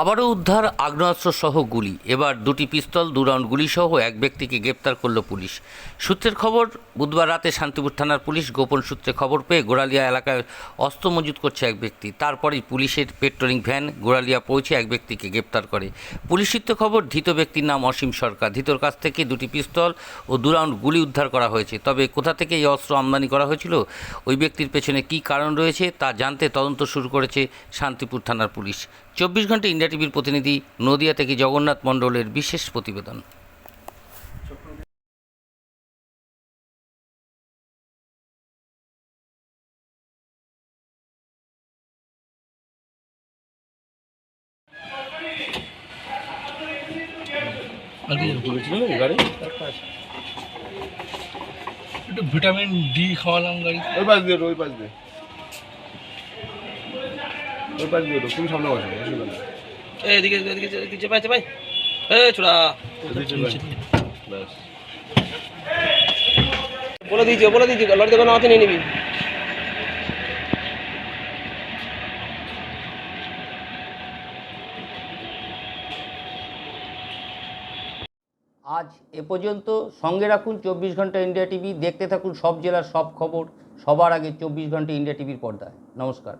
আবারও উদ্ধার, আগ্নেয়াস্ত্র সহ গুলি। এবার দুটি পিস্তল, দু রাউন্ড গুলি সহ এক ব্যক্তিকে গ্রেপ্তার করল পুলিশ। সূত্রের খবর, বুধবার রাতে শান্তিপুর থানার পুলিশ গোপন সূত্রে খবর পেয়ে গোড়ালিয়া এলাকায় অস্ত্র মজুত করছে এক ব্যক্তি। তারপরেই পুলিশের পেট্রোলিং ভ্যান গোড়ালিয়া পৌঁছে এক ব্যক্তিকে গ্রেপ্তার করে। পুলিশ সূত্রে খবর, ধৃত ব্যক্তির নাম অসীম সরকার। ধৃতর কাছ থেকে দুটি পিস্তল ও দু রাউন্ড গুলি উদ্ধার করা হয়েছে। তবে কোথা থেকে এই অস্ত্র আমদানি করা হয়েছিল, ওই ব্যক্তির পেছনে কী কারণ রয়েছে, তা জানতে তদন্ত শুরু করেছে শান্তিপুর থানার পুলিশ। চব্বিশ ঘণ্টা টিভির প্রতিনিধি নদিয়া থেকে জগন্নাথ মণ্ডলের বিশেষ প্রতিবেদন। একটু ভিটামিন ডি খাওয়ালাম গাড়ি। ওই পাশ দিয়ে ওই পাশ দিয়ে। ওই পাশ দিয়ে তুমি সামনে বসো অসুবিধা এদিকে এদিকে এ ছোড়া। বলে দিয়েছি বলে দিয়েছি দোকানে আমাকে নিয়ে নিবি আজ এ পর্যন্ত সঙ্গে রাখুন চব্বিশ ঘণ্টা ইন্ডিয়া টিভি দেখতে থাকুন সব জেলার সব খবর সবার আগে চব্বিশ ঘণ্টা ইন্ডিয়া টিভির পর্দায় নমস্কার